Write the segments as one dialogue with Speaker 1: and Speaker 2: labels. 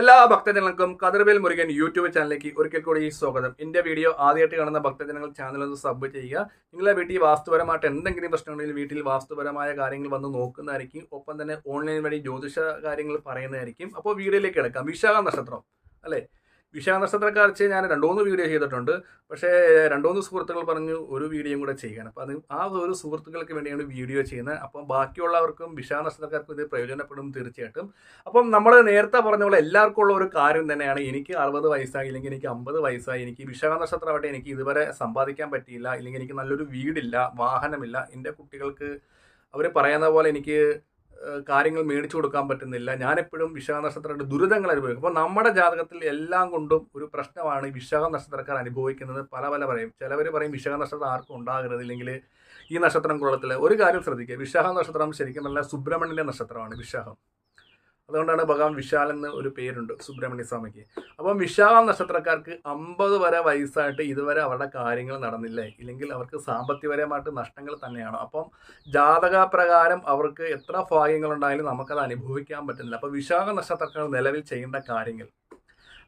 Speaker 1: എല്ലാ ഭക്തജനങ്ങൾക്കും കതിർവേൽ മുരുകൻ യൂട്യൂബ് ചാനലിലേക്ക് ഒരിക്കൽ കൂടി സ്വാഗതം. എന്റെ വീഡിയോ ആദ്യമായിട്ട് കാണുന്ന ഭക്തജനങ്ങൾ ചാനൽ ഒന്ന് സബ് ചെയ്യുക. നിങ്ങളെ വീട്ടിൽ വാസ്തുപരമായിട്ട് എന്തെങ്കിലും പ്രശ്നമുണ്ടെങ്കിൽ വീട്ടിൽ വാസ്തുപരമായ കാര്യങ്ങൾ വന്ന് നോക്കുന്നതായിരിക്കും. ഒപ്പം തന്നെ ഓൺലൈൻ വഴി ജ്യോതിഷ കാര്യങ്ങൾ പറയുന്നതായിരിക്കും. അപ്പോൾ വീഡിയോയിലേക്ക് കിടക്കാം. വിശാഖ നക്ഷത്രം അല്ലേ? വിശാഖ നക്ഷത്രക്കാർച്ച് ഞാൻ രണ്ടുമൂന്ന് വീഡിയോ ചെയ്തിട്ടുണ്ട്. പക്ഷേ രണ്ടുമൂന്ന് സുഹൃത്തുക്കൾ പറഞ്ഞു ഒരു വീഡിയോയും കൂടെ ചെയ്യാൻ അപ്പോൾ അത് ആ ഒരു സുഹൃത്തുക്കൾക്ക് വേണ്ടിയാണ് വീഡിയോ ചെയ്യുന്നത്. അപ്പം ബാക്കിയുള്ളവർക്കും വിശാഖ നക്ഷത്രക്കാർക്കും ഇത് പ്രയോജനപ്പെടും തീർച്ചയായിട്ടും. അപ്പം നമ്മൾ നേരത്തെ പറഞ്ഞ പോലെ എല്ലാവർക്കും ഉള്ള ഒരു കാര്യം തന്നെയാണ്. എനിക്ക് അറുപത് വയസ്സായി ഇല്ലെങ്കിൽ എനിക്ക് അമ്പത് വയസ്സായി എനിക്ക് വിശാഖ നക്ഷത്രമായിട്ട് എനിക്ക് ഇതുവരെ സമ്പാദിക്കാൻ പറ്റിയില്ല ഇല്ലെങ്കിൽ എനിക്ക് നല്ലൊരു വീടില്ല വാഹനമില്ല. എന്റെ കുട്ടികൾക്ക് അവർ പറയുന്ന പോലെ എനിക്ക് കാര്യങ്ങൾ മേടിച്ചു കൊടുക്കാൻ പറ്റുന്നില്ല. ഞാനെപ്പോഴും വിശാഖ നക്ഷത്രത്തിന്റെ ദുരിതങ്ങൾ അനുഭവിക്കും. അപ്പോൾ നമ്മുടെ ജാതകത്തിൽ എല്ലാം കൊണ്ടും ഒരു പ്രശ്നമാണ് ഈ വിശാഖ നക്ഷത്രക്കാർ അനുഭവിക്കുന്നത്. പല പല പറയും. ചിലവർ പറയും വിശാഖ നക്ഷത്രം ആർക്കും ഉണ്ടാകരുത്. ഇല്ലെങ്കിൽ ഈ നക്ഷത്രം കൊള്ളത്തില്ല ഒരു കാര്യം ശ്രദ്ധിക്കുക. വിശാഖ നക്ഷത്രം ശരിക്കും നല്ല സുബ്രഹ്മണ്യന്റെ നക്ഷത്രമാണ് വിശാഖം. അതുകൊണ്ടാണ് ഭഗവാൻ വിശാൽ എന്ന് ഒരു പേരുണ്ട് സുബ്രഹ്മണ്യ സ്വാമിക്ക്. അപ്പം വിശാഖ നക്ഷത്രക്കാർക്ക് അമ്പത് വരെ വയസ്സായിട്ട് ഇതുവരെ അവരുടെ കാര്യങ്ങൾ നടന്നില്ലേ? ഇല്ലെങ്കിൽ അവർക്ക് സാമ്പത്തികപരമായിട്ട് നഷ്ടങ്ങൾ തന്നെയാണ്? അപ്പം ജാതക പ്രകാരം അവർക്ക് എത്ര ഭാഗ്യങ്ങൾ ഉണ്ടായാലും നമുക്കത് അനുഭവിക്കാൻ പറ്റുന്നില്ല. അപ്പോൾ വിശാഖ നക്ഷത്രക്കാർ നിലവിൽ ചെയ്യേണ്ട കാര്യങ്ങൾ.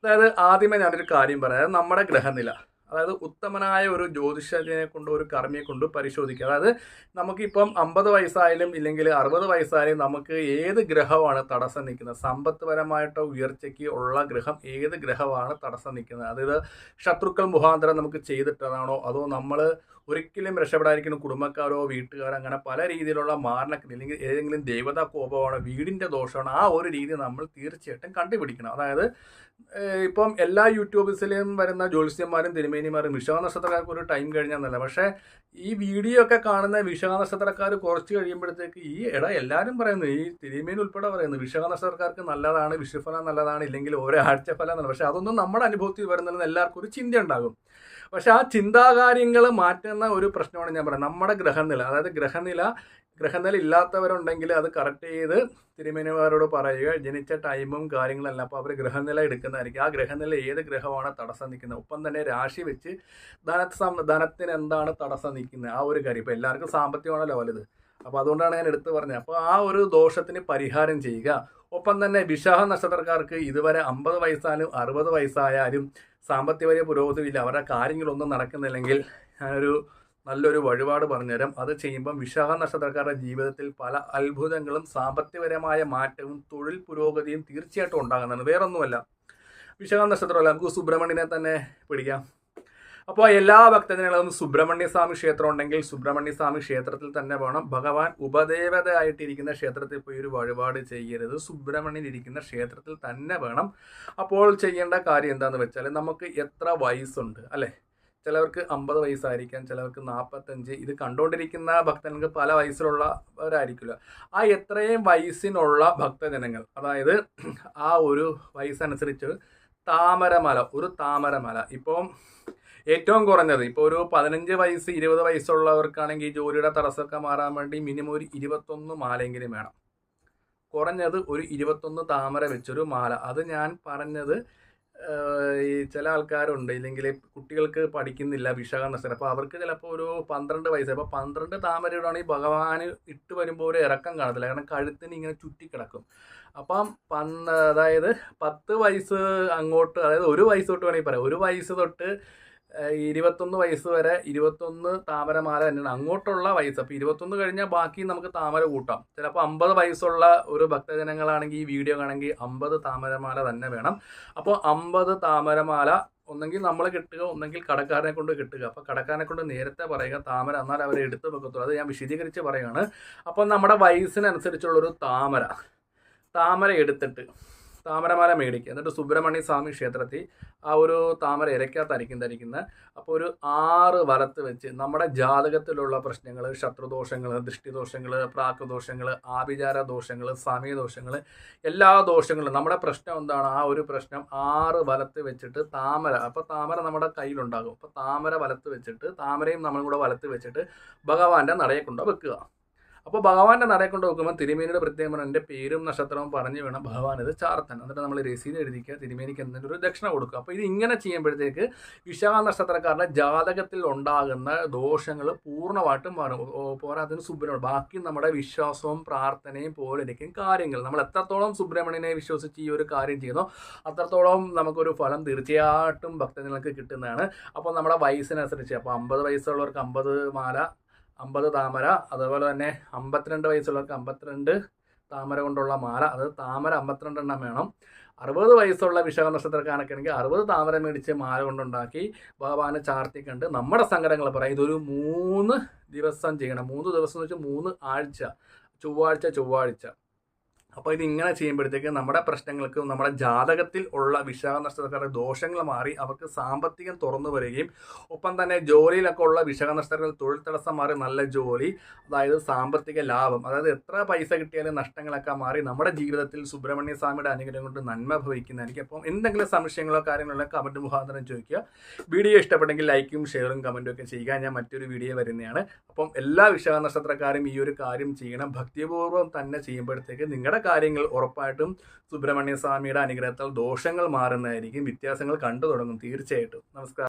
Speaker 1: അതായത് ആദ്യമേ ഞാനൊരു കാര്യം പറയാം. നമ്മുടെ ഗ്രഹനില. അതായത് ഉത്തമനായ ഒരു ജ്യോതിഷനെ കൊണ്ട് ഒരു കർമ്മിയെ കൊണ്ട് പരിശോധിക്കുക. അതായത് നമുക്കിപ്പം അമ്പത് വയസ്സായാലും ഇല്ലെങ്കിൽ അറുപത് വയസ്സായാലും നമുക്ക് ഏത് ഗ്രഹമാണ് തടസ്സം നിൽക്കുന്നത്? സമ്പത്പരമായിട്ടോ ഉയർച്ചയ്ക്ക് ഉള്ള ഗ്രഹം ഏത് ഗ്രഹമാണ് തടസ്സം നിൽക്കുന്നത്? അതായത് ശത്രുക്കൾ മുഖാന്തരം നമുക്ക് ചെയ്തിട്ടതാണോ? അതോ നമ്മൾ ഒരിക്കലും രക്ഷപ്പെടാതിരിക്കുന്ന കുടുംബക്കാരോ വീട്ടുകാരോ അങ്ങനെ പല രീതിയിലുള്ള മാരണക്കിന് അല്ലെങ്കിൽ ഏതെങ്കിലും ദേവതാ കോപമാണോ വീടിന്റെ ദോഷമാണോ ആ ഒരു രീതി നമ്മൾ തീർച്ചയായിട്ടും കണ്ടുപിടിക്കണം. അതായത് ഇപ്പം എല്ലാ യൂട്യൂബേഴ്സിലും വരുന്ന ജ്യോത്സ്യന്മാരും തിരുമേനിമാരും വിശാഖ നക്ഷത്രക്കാർക്ക് ഒരു ടൈം കഴിഞ്ഞാൽ നല്ല പക്ഷേ ഈ വീഡിയോ ഒക്കെ കാണുന്ന വിശാഖ നക്ഷത്രക്കാർ കുറച്ച് കഴിയുമ്പോഴത്തേക്ക് ഈ ഇട എല്ലാവരും പറയുന്നു ഈ തിരിമീൻ ഉൾപ്പെടെ പറയുന്നു വിശാഖ നക്ഷത്രക്കാർക്ക് നല്ലതാണ് വിഷുഫലം നല്ലതാണ് ഇല്ലെങ്കിൽ ഒരാഴ്ച ഫലം നല്ല പക്ഷേ അതൊന്നും നമ്മുടെ അനുഭവത്തിൽ വരുന്നതെന്ന് എല്ലാവർക്കും ഒരു ചിന്ത ഉണ്ടാകും. പക്ഷെ ആ ചിന്താകാര്യങ്ങൾ മാറ്റുന്ന ഒരു പ്രശ്നമാണ് ഞാൻ പറയുന്നത്. നമ്മുടെ ഗ്രഹനില അതായത് ഗ്രഹനില ഗ്രഹനില ഇല്ലാത്തവരുണ്ടെങ്കിൽ അത് കറക്റ്റ് ചെയ്ത് തിരുമേനിമാരോട് പറയുക ജനിച്ച ടൈമും കാര്യങ്ങളെല്ലാം. അപ്പോൾ അവർ ഗ്രഹനില എടുക്കുന്നതായിരിക്കും. ആ ഗ്രഹനില ഏത് ഗ്രഹമാണ് തടസ്സം നിൽക്കുന്നത്? ഒപ്പം തന്നെ രാശി വെച്ച് ധന ധനത്തിന് എന്താണ് തടസ്സം നിൽക്കുന്നത്? ആ ഒരു കാര്യം. ഇപ്പോൾ എല്ലാവർക്കും സാമ്പത്തികമാണല്ലോ വലുത് അപ്പോൾ അതുകൊണ്ടാണ് ഞാൻ എടുത്തു പറഞ്ഞത്. അപ്പോൾ ആ ഒരു ദോഷത്തിന് പരിഹാരം ചെയ്യുക. ഒപ്പം തന്നെ വിശാഖ നക്ഷത്രക്കാർക്ക് ഇതുവരെ അമ്പത് വയസ്സായാലും അറുപത് വയസ്സായാലും സാമ്പത്തികമായ പുരോഗതിയില്ല. അവരുടെ കാര്യങ്ങളൊന്നും നടക്കുന്നില്ലെങ്കിൽ ഞാനൊരു നല്ലൊരു വഴിപാട് പറഞ്ഞുതരാം. അത് ചെയ്യുമ്പം വിശാഖ നക്ഷത്രക്കാരുടെ ജീവിതത്തിൽ പല അത്ഭുതങ്ങളും സാമ്പത്തികപരമായ മാറ്റവും തൊഴിൽ പുരോഗതിയും തീർച്ചയായിട്ടും ഉണ്ടാകുന്നതാണ്. വേറൊന്നുമല്ല. വിശാഖ നക്ഷത്രമല്ല നമുക്ക് സുബ്രഹ്മണ്യനെ തന്നെ പിടിക്കാം. അപ്പോൾ എല്ലാ ഭക്തജനങ്ങളും സുബ്രഹ്മണ്യ സ്വാമി ക്ഷേത്രം ഉണ്ടെങ്കിൽ സുബ്രഹ്മണ്യ സ്വാമി ക്ഷേത്രത്തിൽ തന്നെ വേണം ഭഗവാൻ ഉപദേവതയായിട്ടിരിക്കുന്ന ക്ഷേത്രത്തിൽ പോയി ഒരു വഴിപാട് ചെയ്യരുത്. സുബ്രഹ്മണ്യൻ ഇരിക്കുന്ന ക്ഷേത്രത്തിൽ തന്നെ വേണം. അപ്പോൾ ചെയ്യേണ്ട കാര്യം എന്താണെന്ന് വെച്ചാൽ നമുക്ക് എത്ര വയസ്സുണ്ട് അല്ലേ? ചിലവർക്ക് അമ്പത് വയസ്സായിരിക്കാം ചിലവർക്ക് നാൽപ്പത്തഞ്ച് ഇത് കണ്ടുകൊണ്ടിരിക്കുന്ന ഭക്തജനങ്ങൾക്ക് പല വയസ്സിലുള്ളവരായിരിക്കില്ല. ആ എത്രയും വയസ്സിനുള്ള ഭക്തജനങ്ങൾ അതായത് ആ ഒരു വയസ്സനുസരിച്ച് താമരമല ഒരു താമരമല. ഇപ്പം ഏറ്റവും കുറഞ്ഞത് ഇപ്പോൾ ഒരു പതിനഞ്ച് വയസ്സ് ഇരുപത് വയസ്സുള്ളവർക്കാണെങ്കിൽ ജോലിയുടെ തടസ്സമൊക്കെ മാറാൻ വേണ്ടി മിനിമം ഒരു ഇരുപത്തൊന്ന് മാലയെങ്കിലും വേണം. കുറഞ്ഞത് ഒരു ഇരുപത്തൊന്ന് താമര വെച്ചൊരു മാല. അത് ഞാൻ പറഞ്ഞത് ഈ ചില ആൾക്കാരുണ്ട്. ഇല്ലെങ്കിൽ കുട്ടികൾക്ക് പഠിക്കുന്നില്ല നഷ്ടം അപ്പോൾ അവർക്ക് ചിലപ്പോൾ ഒരു പന്ത്രണ്ട് വയസ്സ്. അപ്പോൾ പന്ത്രണ്ട് താമര ഇടുകയാണെങ്കിൽ ഭഗവാന് ഇട്ട് വരുമ്പോൾ ഒരു ഇറക്കം കാണത്തില്ല. കാരണം കഴുത്തിന് ഇങ്ങനെ ചുറ്റിക്കിടക്കും അപ്പം പന്ത് അതായത് പത്ത് വയസ്സ് അങ്ങോട്ട് അതായത് ഒരു വയസ്സ് തൊട്ട് വേണമെങ്കിൽ പറയാം. ഒരു വയസ്സ് തൊട്ട് ഇരുപത്തൊന്ന് വയസ്സ് വരെ ഇരുപത്തൊന്ന് താമരമാല തന്നെയാണ്. അങ്ങോട്ടുള്ള വയസ്സ്. അപ്പോൾ ഇരുപത്തൊന്ന് കഴിഞ്ഞാൽ ബാക്കി നമുക്ക് താമര കൂട്ടാം. ചിലപ്പോൾ അമ്പത് വയസ്സുള്ള ഒരു ഭക്തജനങ്ങളാണെങ്കിൽ ഈ വീഡിയോ കാണെങ്കിൽ അമ്പത് താമരമാല തന്നെ വേണം. അപ്പോൾ അമ്പത് താമരമാല ഒന്നെങ്കിൽ നമ്മൾ കിട്ടുക ഒന്നെങ്കിൽ കടക്കാരനെ കൊണ്ട് കിട്ടുക. അപ്പോൾ കടക്കാരനെ കൊണ്ട് നേരത്തെ പറയുക താമര എന്നാൽ അവരെ എടുത്ത് വെക്കത്തുള്ളൂ. അത് ഞാൻ വിശദീകരിച്ച് പറയുകയാണ് അപ്പോൾ നമ്മുടെ വയസ്സിനനുസരിച്ചുള്ളൊരു താമര. താമര എടുത്തിട്ട് താമരമാല മേടിക്കുക. എന്നിട്ട് സുബ്രഹ്മണ്യ സ്വാമി ക്ഷേത്രത്തിൽ ആ ഒരു താമര ഇരയ്ക്കകത്തായിരിക്കും ധരിക്കുന്നത്. അപ്പോൾ ഒരു ആറ് വലത്ത് വെച്ച് നമ്മുടെ ജാതകത്തിലുള്ള പ്രശ്നങ്ങൾ ശത്രുദോഷങ്ങൾ ദൃഷ്ടിദോഷങ്ങൾ പ്രാക്കദോഷങ്ങൾ ആഭിചാര ദോഷങ്ങൾ സമയദോഷങ്ങൾ എല്ലാ ദോഷങ്ങളും. നമ്മുടെ പ്രശ്നം എന്താണ്? ആ ഒരു പ്രശ്നം ആറ് വലത്ത് വെച്ചിട്ട് താമര അപ്പോൾ താമര നമ്മുടെ കയ്യിലുണ്ടാകും. അപ്പോൾ താമര വലത്ത് വെച്ചിട്ട് താമരയും നമ്മളും കൂടെ വലത്ത് വെച്ചിട്ട് ഭഗവാന്റെ നടയെ കൊണ്ട് വെക്കുക. അപ്പോൾ ഭഗവാന്റെ നടയെ കൊണ്ട് നോക്കുമ്പോൾ തിരുമേനിയുടെ പ്രത്യേകം എന്റെ പേരും നക്ഷത്രവും പറഞ്ഞു വേണം ഭഗവാൻ ഇത് ചാർത്തൻ. എന്നിട്ട് നമ്മൾ രസീത് എഴുതിക്കുക തിരുമേനിക്ക് എന്തെങ്കിലും ഒരു ദക്ഷിണ കൊടുക്കുക. അപ്പോൾ ഇത് ഇങ്ങനെ ചെയ്യുമ്പോഴത്തേക്ക് വിശാഖ നക്ഷത്രക്കാരുടെ ജാതകത്തിൽ ഉണ്ടാകുന്ന ദോഷങ്ങൾ പൂർണമായിട്ടും മാറും. പോരാത്തതിന് സുബ്രഹ്മണ്യം. ബാക്കി നമ്മുടെ വിശ്വാസവും പ്രാർത്ഥനയും പോലെ ഇരിക്കും കാര്യങ്ങൾ. നമ്മൾ എത്രത്തോളം സുബ്രഹ്മണ്യനെ വിശ്വസിച്ച് ഈ ഒരു കാര്യം ചെയ്യുന്നു അത്രത്തോളം നമുക്കൊരു ഫലം തീർച്ചയായിട്ടും ഭക്തജനങ്ങൾക്ക് കിട്ടുന്നതാണ്. അപ്പോൾ നമ്മുടെ വയസ്സിനനുസരിച്ച് അപ്പോൾ അമ്പത് വയസ്സുള്ളവർക്ക് അമ്പത് മാല അമ്പത് താമര അതുപോലെ തന്നെ അമ്പത്തിരണ്ട് വയസ്സുള്ളവർക്ക് അമ്പത്തിരണ്ട് താമര കൊണ്ടുള്ള മാല അത് താമര അമ്പത്തിരണ്ട് എണ്ണം വേണം. അറുപത് വയസ്സുള്ള വിഷക നക്ഷത്രക്കാരൊക്കെയാണെങ്കിൽ അറുപത് താമര മേടിച്ച് മാല കൊണ്ടുണ്ടാക്കി ഭഗവാനെ ചാർത്തിക്കണ്ട്. നമ്മുടെ സങ്കടങ്ങൾ പറയാം ഇതൊരു മൂന്ന് ദിവസം ചെയ്യണം. മൂന്ന് ദിവസം എന്ന് വെച്ചാൽ മൂന്ന് ആഴ്ച. ചൊവ്വാഴ്ച ചൊവ്വാഴ്ച. അപ്പോൾ ഇത് ഇങ്ങനെ ചെയ്യുമ്പോഴത്തേക്ക് നമ്മുടെ പ്രശ്നങ്ങൾക്ക് നമ്മുടെ ജാതകത്തിൽ ഉള്ള വിശാഖ നക്ഷത്രക്കാരുടെ ദോഷങ്ങൾ മാറി അവർക്ക് സാമ്പത്തികം തുറന്നു വരികയും ഒപ്പം തന്നെ ജോലിയിലൊക്കെ ഉള്ള വിശാഖ നക്ഷത്രങ്ങൾ തൊഴിൽ തടസ്സം മാറി നല്ല ജോലി അതായത് സാമ്പത്തിക ലാഭം അതായത് എത്ര പൈസ കിട്ടിയാലും നഷ്ടങ്ങളൊക്കെ മാറി നമ്മുടെ ജീവിതത്തിൽ സുബ്രഹ്മണ്യ സ്വാമിയുടെ അനുഗ്രഹം കൊണ്ട് നന്മ ഭവിക്കുന്നതായിരിക്കും അപ്പം എന്തെങ്കിലും സംശയങ്ങളോ കാര്യങ്ങളോ കമന്റ് മുഖാന്തരം ചോദിക്കുക. വീഡിയോ ഇഷ്ടപ്പെട്ടെങ്കിൽ ലൈക്കും ഷെയറും കമന്റും ഒക്കെ ചെയ്യുക. ഞാൻ മറ്റൊരു വീഡിയോ വരുന്നതാണ്. അപ്പം എല്ലാ വിശാഖ നക്ഷത്രക്കാരും ഈ ഒരു കാര്യം ചെയ്യണം. ഭക്തിപൂർവം തന്നെ ചെയ്യുമ്പോഴത്തേക്ക് നിങ്ങളുടെ കാര്യങ്ങൾ ഉറപ്പായിട്ടും സുബ്രഹ്മണ്യ സ്വാമിയുടെ അനുഗ്രഹത്താൽ ദോഷങ്ങൾ മാറുന്നതായിരിക്കും വ്യത്യാസങ്ങൾ കണ്ടു തുടങ്ങും. തീർച്ചയായിട്ടും. നമസ്കാരം.